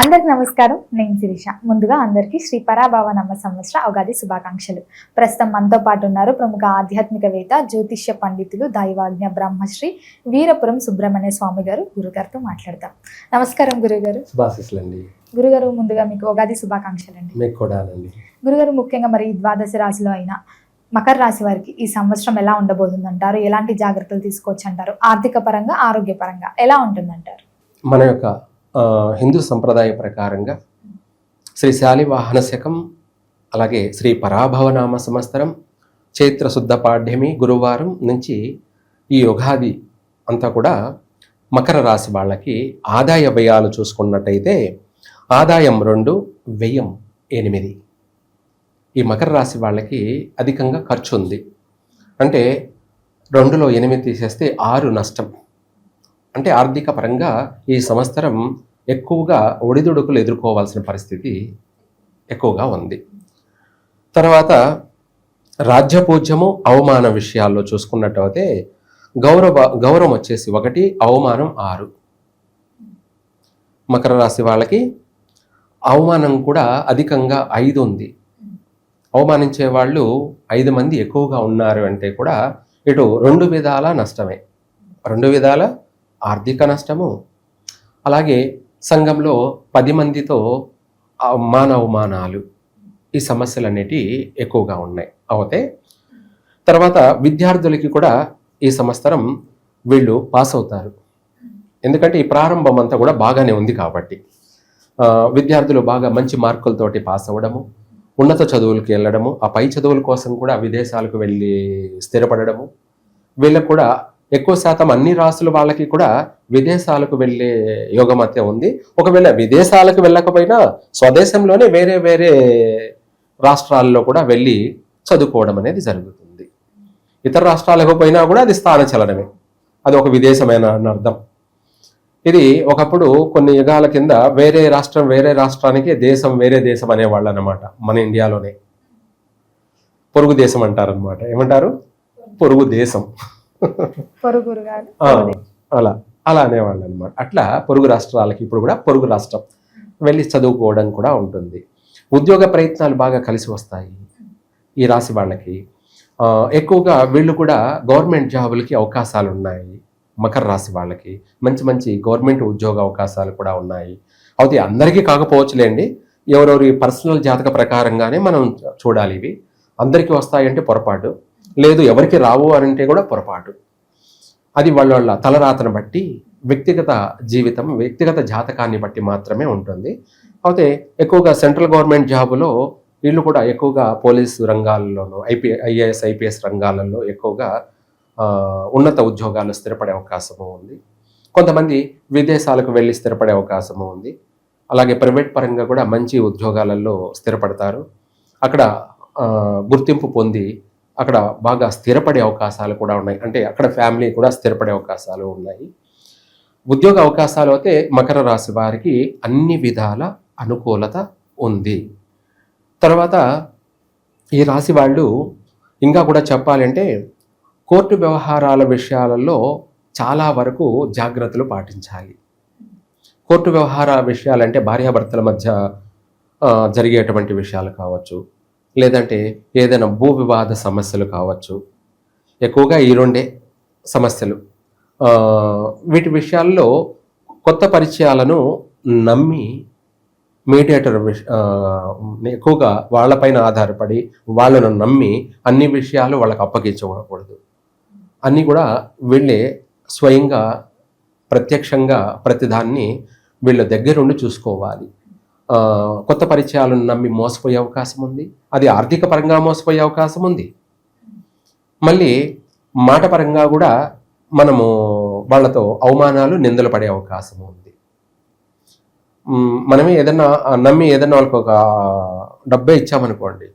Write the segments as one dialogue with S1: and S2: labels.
S1: అందరికి నమస్కారం. నేను శిరీష. ముందుగా అందరికీ శ్రీ పరాభావ నమ్మ సంవత్సర ఉగాది శుభాకాంక్షలు. ప్రస్తుతం మనతో పాటు ఉన్నారు ప్రముఖ ఆధ్యాత్మికవేత్త జ్యోతిష్య పండితులు దైవాజ్ఞ బ్రహ్మశ్రీ వీరపురం సుబ్రహ్మణ్య స్వామి గారు గురుగారితో మాట్లాడతాం నమస్కారం గురుగారు. గురుగారు ముందుగా మీకు ఉగాది శుభాకాంక్షలు అండి. గురుగారు ముఖ్యంగా మరి ద్వాదశ రాశిలో అయిన మకర రాశి వారికి ఈ సంవత్సరం ఎలా ఉండబోతుంది అంటారు ఎలాంటి జాగ్రత్తలు తీసుకోవచ్చు అంటారు ఆర్థిక పరంగా ఆరోగ్యపరంగా ఎలా ఉంటుందంటారు?
S2: మన యొక్క హిందూ సంప్రదాయ ప్రకారంగా శ్రీ శాలివాహన శకం అలాగే శ్రీ పరాభవనామ సంవత్సరం చైత్ర శుద్ధ పాడ్యమి గురువారం నుంచి ఈ యుగాది అంతా కూడా మకర రాశి వాళ్ళకి ఆదాయ వ్యయాలు చూసుకున్నట్టయితే ఆదాయం రెండు వ్యయం ఎనిమిది. ఈ మకర రాశి వాళ్ళకి అధికంగా ఖర్చు ఉంది. అంటే రెండులో ఎనిమిది తీసేస్తే ఆరు నష్టం. అంటే ఆర్థిక పరంగా ఈ సంవత్సరం ఎక్కువగా ఒడిదుడుకులు ఎదుర్కోవాల్సిన పరిస్థితి ఎక్కువగా ఉంది. తర్వాత రాజ్యపూజ్యము అవమాన విషయాల్లో చూసుకున్నట్టయితే గౌరవ గౌరవం వచ్చేసి ఒకటి అవమానం ఆరు. మకర రాశి వాళ్ళకి అవమానం కూడా అధికంగా ఐదు ఉంది. అవమానించే వాళ్ళు ఐదు మంది ఎక్కువగా ఉన్నారు అంటే కూడా ఇటు రెండు విధాల నష్టమే. రెండు విధాల ఆర్థిక నష్టము అలాగే సంఘంలో పది మందితో మానవమానాలు ఈ సమస్యలు అనేటివి ఎక్కువగా ఉన్నాయి. అవుతే తర్వాత విద్యార్థులకి కూడా ఈ సంవత్సరం వీళ్ళు పాస్ అవుతారు. ఎందుకంటే ఈ ప్రారంభం అంతా కూడా బాగానే ఉంది కాబట్టి. విద్యార్థులు బాగా మంచి మార్కులతోటి పాస్ అవ్వడము ఉన్నత చదువులకు వెళ్ళడము ఆ పై చదువుల కోసం కూడా విదేశాలకు వెళ్ళి స్థిరపడడము వీళ్ళకు కూడా ఎక్కువ శాతం అన్ని రాసుల వాళ్ళకి కూడా విదేశాలకు వెళ్ళే యోగం అయితే ఉంది. ఒకవేళ విదేశాలకు వెళ్ళకపోయినా స్వదేశంలోనే వేరే వేరే రాష్ట్రాల్లో కూడా వెళ్ళి చదువుకోవడం అనేది జరుగుతుంది. ఇతర రాష్ట్రాలకు పోయినా కూడా అది స్థాన చలనమే. అది ఒక విదేశమైన అర్థం. ఇది ఒకప్పుడు కొన్ని యుగాల కింద వేరే రాష్ట్రం వేరే రాష్ట్రానికి దేశం వేరే దేశం అనేవాళ్ళు అనమాట మన ఇండియాలోనే. పొరుగు దేశం అంటారనమాట ఏమంటారు? పొరుగు దేశం. అలా అలా అనేవాళ్ళు అనమాట అట్లా పొరుగు రాష్ట్రాలకి ఇప్పుడు కూడా పొరుగు రాష్ట్రం వెళ్ళి చదువుకోవడం కూడా ఉంటుంది. ఉద్యోగ ప్రయత్నాలు బాగా కలిసి వస్తాయి ఈ రాశి వాళ్ళకి. ఎక్కువగా వీళ్ళు కూడా గవర్నమెంట్ జాబులకి అవకాశాలు ఉన్నాయి. మకర రాశి వాళ్ళకి మంచి మంచి గవర్నమెంట్ ఉద్యోగ అవకాశాలు కూడా ఉన్నాయి. అయితే అందరికీ కాకపోవచ్చులేండి. ఎవరెవరి పర్సనల్ జాతక ప్రకారంగానే మనం చూడాలి ఇవి. అందరికీ వస్తాయంటే పొరపాటు. లేదు ఎవరికి రావు అని అంటే కూడా పొరపాటు. అది వాళ్ళ వాళ్ళ తలరాతను బట్టి వ్యక్తిగత జీవితం వ్యక్తిగత జాతకాన్ని బట్టి మాత్రమే ఉంటుంది. అయితే ఎక్కువగా సెంట్రల్ గవర్నమెంట్ జాబులో వీళ్ళు కూడా ఎక్కువగా పోలీసు రంగాల్లోనూ ఐపీ ఐఏఎస్ ఐపీఎస్ రంగాలలో ఎక్కువగా ఉన్నత ఉద్యోగాలు స్థిరపడే అవకాశము ఉంది. కొంతమంది విదేశాలకు వెళ్ళి స్థిరపడే అవకాశము ఉంది. అలాగే ప్రైవేట్ పరంగా కూడా మంచి ఉద్యోగాలలో స్థిరపడతారు. అక్కడ గుర్తింపు పొంది అక్కడ బాగా స్థిరపడే అవకాశాలు కూడా ఉన్నాయి. అంటే అక్కడ ఫ్యామిలీ కూడా స్థిరపడే అవకాశాలు ఉన్నాయి. ఉద్యోగ అవకాశాలు అయితే మకర రాశి వారికి అన్ని విధాల అనుకూలత ఉంది. తర్వాత ఈ రాశి వాళ్ళు ఇంకా కూడా చెప్పాలంటే కోర్టు వ్యవహారాల విషయాలలో చాలా వరకు జాగ్రత్తలు పాటించాలి. కోర్టు వ్యవహార విషయాలంటే భార్యాభర్తల మధ్య జరిగేటువంటి విషయాలు కావచ్చు. లేదంటే ఏదైనా భూ వివాద సమస్యలు కావచ్చు. ఎక్కువగా ఈ రెండే సమస్యలు. వీటి విషయాల్లో కొత్త పరిచయాలను నమ్మి మీడియేటర్ విష ఎక్కువగా వాళ్ళపైన ఆధారపడి వాళ్ళను నమ్మి అన్ని విషయాలు వాళ్ళకి అప్పగించకూడదు. అన్నీ కూడా వీళ్ళే స్వయంగా ప్రత్యక్షంగా ప్రతిదాన్ని వీళ్ళ దగ్గరుండి చూసుకోవాలి. కొత్త పరిచయాలను నమ్మి మోసపోయే అవకాశం ఉంది. అది ఆర్థిక పరంగా మోసపోయే అవకాశం ఉంది. మళ్ళీ మాట పరంగా కూడా మనము వాళ్ళతో అవమానాలు నిందలు పడే అవకాశం ఉంది. మనమే ఏదన్నా నమ్మి ఏదన్నా వాళ్ళకి ఒక డబ్బే ఇచ్చామనుకోండి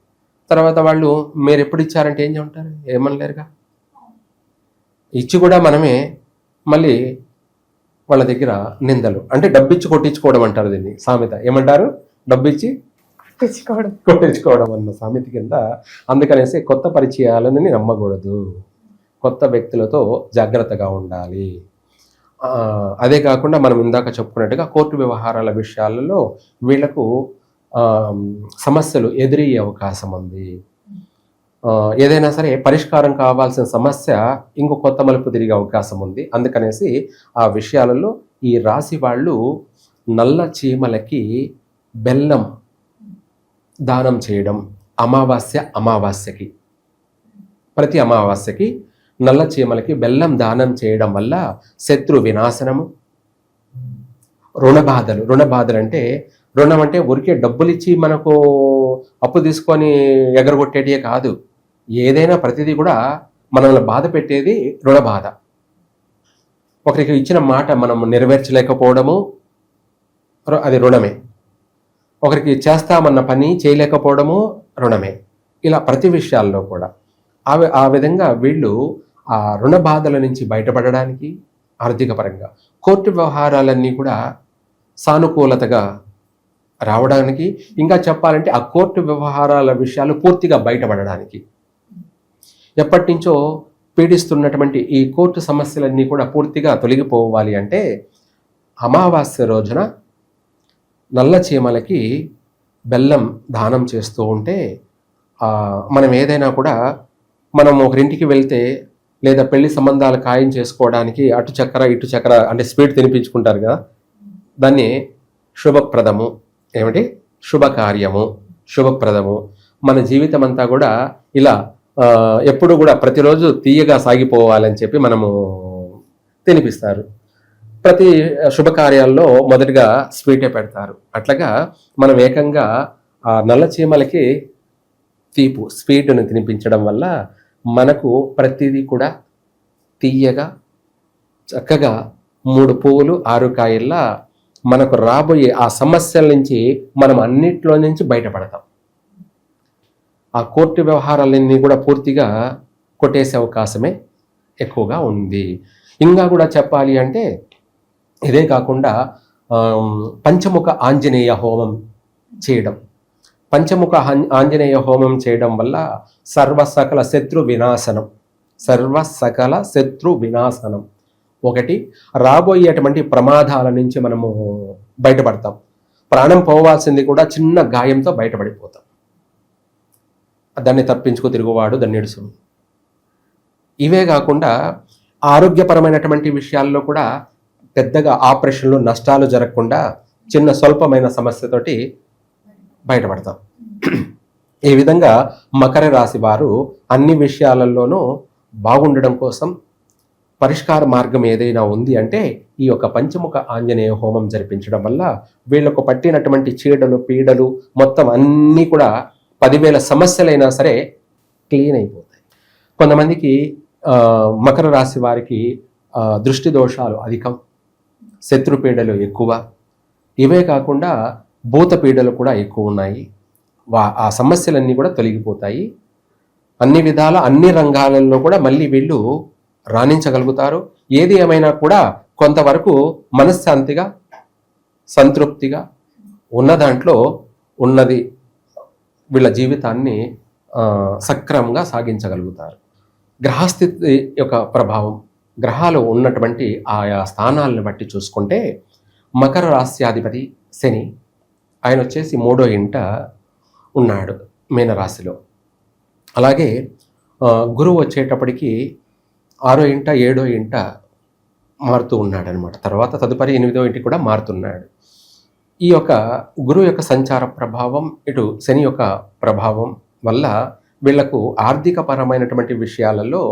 S2: తర్వాత వాళ్ళు మీరు ఎప్పుడు ఇచ్చారంటే ఏం చెప్తారు? ఏమనలేరుగా? ఇచ్చి కూడా మనమే మళ్ళీ వాళ్ళ దగ్గర నిందలు. అంటే డబ్బిచ్చి కొట్టించుకోవడం అంటారు దీన్ని. సామెత. ఏమంటారు? డబ్బిచ్చి
S1: తెచ్చుకోవడం
S2: కొట్టించుకోవడం అన్న సామెత కింద అందుకనేసి కొత్త పరిచయాలని నమ్మకూడదు. కొత్త వ్యక్తులతో జాగ్రత్తగా ఉండాలి. అదే కాకుండా మనం ఇందాక చెప్పుకున్నట్టుగా కోర్టు వ్యవహారాల విషయాలలో వీళ్ళకు సమస్యలు ఎదురయ్యే అవకాశం ఉంది. ఏదైనా సరే పరిష్కారం కావాల్సిన సమస్య ఇంకో కొత్త మలుపు తిరిగే అవకాశం ఉంది. అందుకనేసి ఆ విషయాలలో ఈ రాశి వాళ్ళు నల్ల చీమలకి బెల్లం దానం చేయడం అమావాస్య అమావాస్యకి. ప్రతి అమావాస్యకి నల్ల చీమలకి బెల్లం దానం చేయడం వల్ల శత్రు వినాశనము రుణబాధలు బాధలు. రుణ బాధలు అంటే రుణం అంటే ఊరికే డబ్బులు ఇచ్చి మనకు అప్పు తీసుకొని ఎగరగొట్టేటియే కాదు. ఏదైనా ప్రతిదీ కూడా మనల్ని బాధ పెట్టేది రుణ బాధ. ఒకరికి ఇచ్చిన మాట మనం నెరవేర్చలేకపోవడము అది రుణమే. ఒకరికి చేస్తామన్న పని చేయలేకపోవడము రుణమే. ఇలా ప్రతి విషయాల్లో కూడా. ఆ ఆ విధంగా వీళ్ళు ఆ రుణ బాధల నుంచి బయటపడడానికి ఆర్థిక పరంగా కోర్టు వ్యవహారాలన్నీ కూడా సానుకూలతగా రావడానికి ఇంకా చెప్పాలంటే ఆ కోర్టు వ్యవహారాల విషయాలు పూర్తిగా బయటపడడానికి ఎప్పటి నుంచో పీడిస్తున్నటువంటి ఈ కోర్టు సమస్యలన్నీ కూడా పూర్తిగా తొలగిపోవాలి అంటే అమావాస్య రోజున నల్ల చీమలకి బెల్లం దానం చేస్తూ ఉంటే మనం ఏదైనా కూడా మనం ఒకరింటికి వెళ్తే లేదా పెళ్ళి సంబంధాలు ఖాయం చేసుకోవడానికి అటు చక్కెర ఇటు చక్కెర అంటే స్వీట్ తినిపించుకుంటారు కదా దాన్ని శుభప్రదము. ఏమిటి? శుభకార్యము. శుభప్రదము. మన జీవితం అంతా కూడా ఇలా ఎప్పుడు కూడా ప్రతిరోజు తీయగా సాగిపోవాలని చెప్పి మనము తినిపిస్తారు. ప్రతి శుభకార్యాల్లో మొదటిగా స్వీటే పెడతారు. అట్లాగా మనం ఏకంగా ఆ నల్ల చీమలకి తీపు స్వీట్ను తినిపించడం వల్ల మనకు ప్రతిదీ కూడా తీయగా చక్కగా మూడు పువ్వులు ఆరు కాయల్లా మనకు రాబోయే ఆ సమస్యల నుంచి మనం అన్నిట్లో నుంచి బయటపడతాం. ఆ కోర్టు వ్యవహారాలన్నీ కూడా పూర్తిగా కొట్టేసే అవకాశమే ఎక్కువగా ఉంది. ఇంకా కూడా చెప్పాలి అంటే ఇదే కాకుండా పంచముఖ ఆంజనేయ హోమం చేయడం. పంచముఖ ఆంజనేయ హోమం చేయడం వల్ల సర్వ సకల శత్రు వినాశనం. సర్వ సకల శత్రు వినాశనం. ఒకటి రాబోయేటువంటి ప్రమాదాల నుంచి మనము బయటపడతాం. ప్రాణం పోవాల్సింది కూడా చిన్న గాయంతో బయటపడిపోతాం. దాన్ని తప్పించుకు తిరుగువాడు దన్నిడుసు ఇవే కాకుండా ఆరోగ్యపరమైనటువంటి విషయాల్లో కూడా పెద్దగా ఆపరేషన్లు నష్టాలు జరగకుండా చిన్న స్వల్పమైన సమస్యతోటి బయటపడతాం. ఈ విధంగా మకర రాశి వారు అన్ని విషయాలలోనూ బాగుండడం కోసం పరిష్కార మార్గం ఏదైనా ఉంది అంటే ఈ యొక్క పంచముఖ ఆంజనేయ హోమం జరిపించడం వల్ల వీళ్ళకు పట్టినటువంటి చీడలు పీడలు మొత్తం అన్నీ కూడా పదివేల సమస్యలైనా సరే క్లీన్ అయిపోతాయి. కొంతమందికి మకర రాశి వారికి దృష్టి దోషాలు అధికం శత్రుపీడలు ఎక్కువ. ఇవే కాకుండా భూతపీడలు కూడా ఎక్కువ ఉన్నాయి. వా ఆ సమస్యలన్నీ కూడా తొలగిపోతాయి. అన్ని విధాల అన్ని రంగాలలో కూడా మళ్ళీ వీళ్ళు రాణించగలుగుతారు. ఏది ఏమైనా కూడా కొంతవరకు మనశ్శాంతిగా సంతృప్తిగా ఉన్న దాంట్లో ఉన్నది వీళ్ళ జీవితాన్ని సక్రమంగా సాగించగలుగుతారు. గ్రహస్థితి యొక్క ప్రభావం గ్రహాలు ఉన్నటువంటి ఆయా స్థానాలను బట్టి చూసుకుంటే మకర రాశ్యాధిపతి శని ఆయన వచ్చేసి మూడో ఇంట ఉన్నాడు మీనరాశిలో. అలాగే గురువు వచ్చేటప్పటికి ఆరో ఇంట ఏడో ఇంట మారుతూ ఉన్నాడు అనమాట తర్వాత తదుపరి ఎనిమిదో ఇంటికి కూడా మారుతున్నాడు. ఈ యొక్క గురువు యొక్క సంచార ప్రభావం ఇటు శని యొక్క ప్రభావం వల్ల వీళ్ళకు ఆర్థిక పరమైనటువంటి విషయాలలో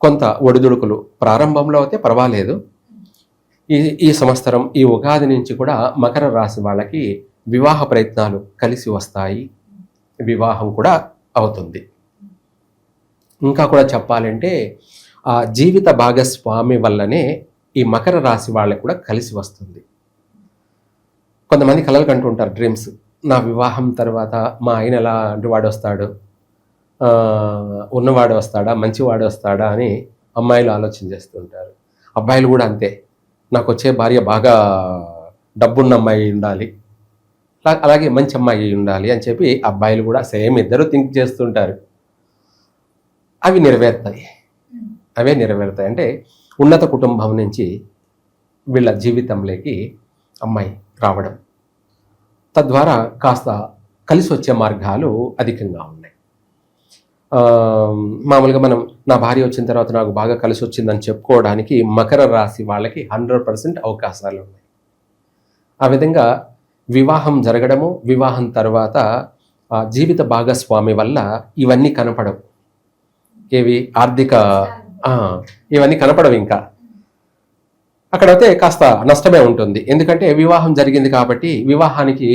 S2: కొంత ఒడిదుడుకులు ప్రారంభంలో అయితే పర్వాలేదు. ఈ ఈ సంవత్సరం ఈ ఉగాది నుంచి కూడా మకర రాశి వాళ్ళకి వివాహ ప్రయత్నాలు కలిసి వస్తాయి. వివాహం కూడా అవుతుంది. ఇంకా కూడా చెప్పాలంటే ఆ జీవిత భాగస్వామి వల్లనే ఈ మకర రాశి వాళ్ళకి కూడా కలిసి వస్తుంది. కొంతమంది కలలు కంటుంటారు డ్రీమ్స్ నా వివాహం తర్వాత మా ఆయన ఎలాంటి వాడు వస్తాడు ఉన్నవాడు వస్తాడా మంచివాడు వస్తాడా అని అమ్మాయిలు ఆలోచన చేస్తుంటారు. అబ్బాయిలు కూడా అంతే. నాకు వచ్చే భార్య బాగా డబ్బున్న అమ్మాయి ఉండాలి అలా- అలాగే మంచి అమ్మాయి ఉండాలి అని చెప్పి అబ్బాయిలు కూడా సేమ్ ఇద్దరు థింక్ చేస్తుంటారు. అవి నెరవేరుతాయి. అవే నెరవేరుతాయి. అంటే ఉన్నత కుటుంబం నుంచి వీళ్ళ జీవితంలోకి అమ్మాయి రావడం. తద్వారా కాస్త కలిసి వచ్చే మార్గాలు అధికంగా ఉన్నాయి. మామూలుగా మనం నా భార్య వచ్చిన తర్వాత నాకు బాగా కలిసి వచ్చిందని చెప్పుకోవడానికి మకర రాశి వాళ్ళకి హండ్రెడ్ పర్సెంట్ అవకాశాలు ఉన్నాయి. ఆ విధంగా వివాహం జరగడము వివాహం తర్వాత జీవిత భాగస్వామి వల్ల ఇవన్నీ కనపడవు. ఏవి? ఆర్థిక ఇవన్నీ కనపడవు ఇంకా. అక్కడైతే కాస్త నష్టమే ఉంటుంది. ఎందుకంటే వివాహం జరిగింది కాబట్టి వివాహానికి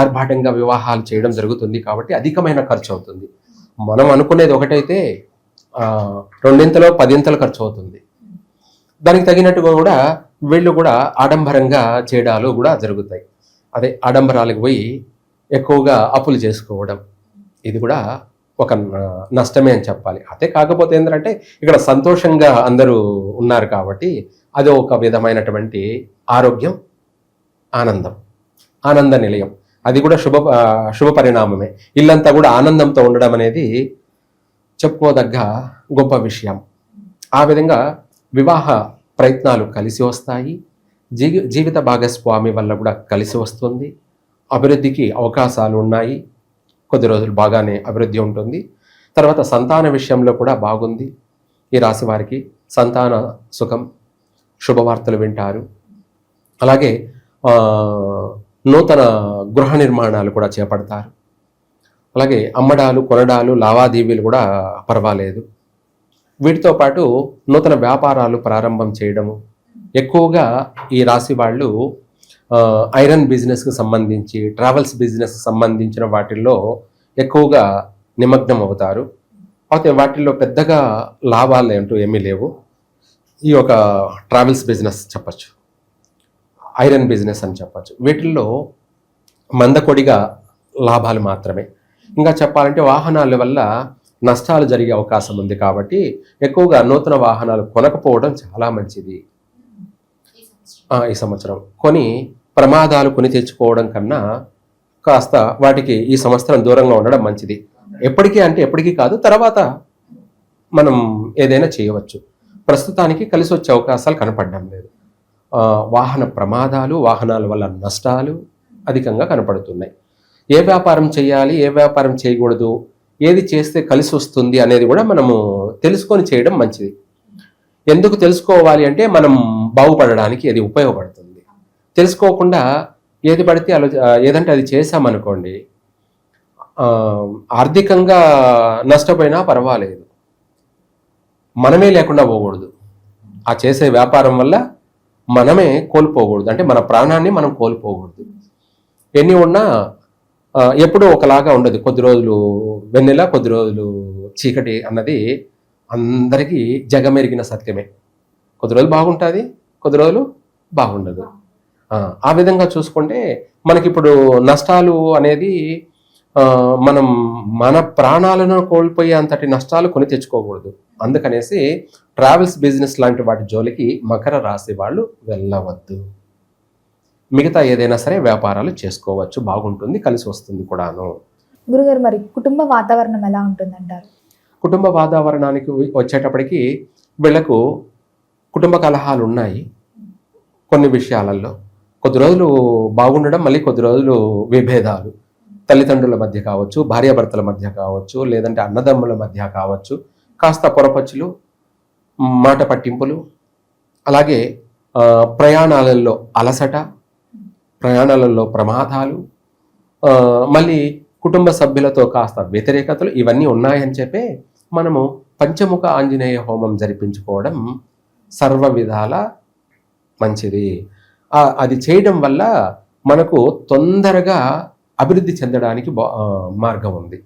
S2: ఆర్భాటంగా వివాహాలు చేయడం జరుగుతుంది కాబట్టి అధికమైన ఖర్చు అవుతుంది. మనం అనుకునేది ఒకటైతే రెండింతలో పదింతలు ఖర్చు అవుతుంది. దానికి తగినట్టుగా కూడా వీళ్ళు కూడా ఆడంబరంగా చేయడాలు కూడా జరుగుతాయి. అదే ఆడంబరాలకు పోయి ఎక్కువగా అప్పులు చేసుకోవడం. ఇది కూడా ఒక నష్టమే అని చెప్పాలి. అదే కాకపోతే ఏంటంటే ఇక్కడ సంతోషంగా అందరూ ఉన్నారు కాబట్టి అది ఒక విధమైనటువంటి ఆరోగ్యం ఆనందం ఆనంద నిలయం. అది కూడా శుభ శుభ పరిణామమే. ఇల్లంతా కూడా ఆనందంతో ఉండడం అనేది చెప్పుకోదగ్గ గొప్ప విషయం. ఆ విధంగా వివాహ ప్రయత్నాలు కలిసి వస్తాయి. జీవిత భాగస్వామి వల్ల కూడా కలిసి వస్తుంది. అభివృద్ధికి అవకాశాలు ఉన్నాయి. కొద్ది రోజులు బాగానే అభివృద్ధి ఉంటుంది. తర్వాత సంతాన విషయంలో కూడా బాగుంది. ఈ రాశి వారికి సంతాన సుఖం శుభవార్తలు వింటారు. అలాగే నూతన గృహ నిర్మాణాలు కూడా చేపడతారు. అలాగే అమ్మడాలు కొనడాలు లావాదేవీలు కూడా పర్వాలేదు. వీటితో పాటు నూతన వ్యాపారాలు ప్రారంభం చేయడము. ఎక్కువగా ఈ రాశి వాళ్ళు ఐరన్ బిజినెస్కి సంబంధించి ట్రావెల్స్ బిజినెస్ సంబంధించిన వాటిల్లో ఎక్కువగా నిమగ్నం అవుతారు. అయితే వాటిల్లో పెద్దగా లాభాలు ఏంటో ఏమీ లేవు. ఈ యొక్క ట్రావెల్స్ బిజినెస్ చెప్పచ్చు. ఐరన్ బిజినెస్ అని చెప్పచ్చు. వీటిల్లో మందకొడిగా లాభాలు మాత్రమే. ఇంకా చెప్పాలంటే వాహనాల వల్ల నష్టాలు జరిగే అవకాశం ఉంది కాబట్టి ఎక్కువగా నూతన వాహనాలు కొనకపోవడం చాలా మంచిది. ఈ సంవత్సరం. కొని ప్రమాదాలు కొని తెచ్చుకోవడం కన్నా కాస్త వాటికి ఈ సంవత్సరం దూరంగా ఉండడం మంచిది. ఎప్పటికీ అంటే ఎప్పటికీ కాదు తర్వాత మనం ఏదైనా చేయవచ్చు. ప్రస్తుతానికి కలిసి వచ్చే అవకాశాలు కనపడడం లేదు. వాహన ప్రమాదాలు వాహనాల వల్ల నష్టాలు అధికంగా కనపడుతున్నాయి. ఏ వ్యాపారం చేయాలి ఏ వ్యాపారం చేయకూడదు ఏది చేస్తే కలిసి వస్తుంది అనేది కూడా మనము తెలుసుకొని చేయడం మంచిది. ఎందుకు తెలుసుకోవాలి అంటే మనం బాగుపడడానికి అది ఉపయోగపడుతుంది. తెలుసుకోకుండా ఏది పడితే ఆలో ఏదంటే అది చేశామనుకోండి ఆర్థికంగా నష్టపోయినా పర్వాలేదు. మనమే లేకుండా పోకూడదు. ఆ చేసే వ్యాపారం వల్ల మనమే కోల్పోకూడదు. అంటే మన ప్రాణాన్ని మనం కోల్పోకూడదు. ఎన్ని ఉన్నా ఎప్పుడూ ఒకలాగా ఉండదు. కొద్ది రోజులు వెన్నెల కొద్ది రోజులు చీకటి అన్నది అందరికీ జగమెరిగిన సత్యమే. కొద్ది రోజులు బాగుంటుంది కొద్ది రోజులు బాగుండదు. ఆ, ఆ విధంగా చూసుకుంటే మనకిప్పుడు నష్టాలు అనేది మనం మన ప్రాణాలను కోల్పోయే అంతటి నష్టాలు కొని తెచ్చుకోకూడదు. అందుకనేసి ట్రావెల్స్ బిజినెస్ లాంటి వాటి జోలికి మకర రాశి వాళ్ళు వెళ్ళవద్దు. మిగతా ఏదైనా సరే వ్యాపారాలు చేసుకోవచ్చు బాగుంటుంది కలిసి వస్తుంది కూడాను.
S1: గురుగారు మరి కుటుంబ వాతావరణం ఎలా ఉంటుందంటారు?
S2: కుటుంబ వాతావరణానికి వచ్చేటప్పటికి వీళ్ళకు కుటుంబ కలహాలు ఉన్నాయి కొన్ని విషయాలలో. కొద్ది రోజులు బాగుండడం మళ్ళీ కొద్ది రోజులు విభేదాలు. తల్లిదండ్రుల మధ్య కావచ్చు భార్యాభర్తల మధ్య కావచ్చు లేదంటే అన్నదమ్ముల మధ్య కావచ్చు. కాస్త పొరపచ్చులు మాట పట్టింపులు అలాగే ప్రయాణాలలో అలసట ప్రయాణాలలో ప్రమాదాలు మళ్ళీ కుటుంబ సభ్యులతో కాస్త వ్యతిరేకతలు ఇవన్నీ ఉన్నాయని చెప్పే మనము పంచముఖ ఆంజనేయ హోమం జరిపించుకోవడం సర్వ విధాల మంచిది. అది చేయడం వల్ల మనకు తొందరగా అభివృద్ధి చెందడానికి మార్గం ఉంది.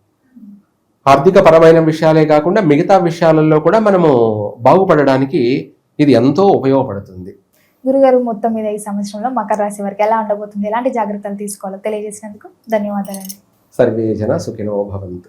S2: ఆర్థిక పరమైన విషయాలే కాకుండా మిగతా విషయాలలో కూడా మనము బాగుపడడానికి ఇది ఎంతో ఉపయోగపడుతుంది.
S1: గురుగారు మొత్తం మీద ఈ సంవత్సరంలో మకర రాశి వారికి ఎలా ఉండబోతుంది? ఎలాంటి జాగ్రత్తలు తీసుకోవాలో తెలియజేసినందుకు ధన్యవాదాలండి.
S2: సర్వే జన సుఖినో భవంతు.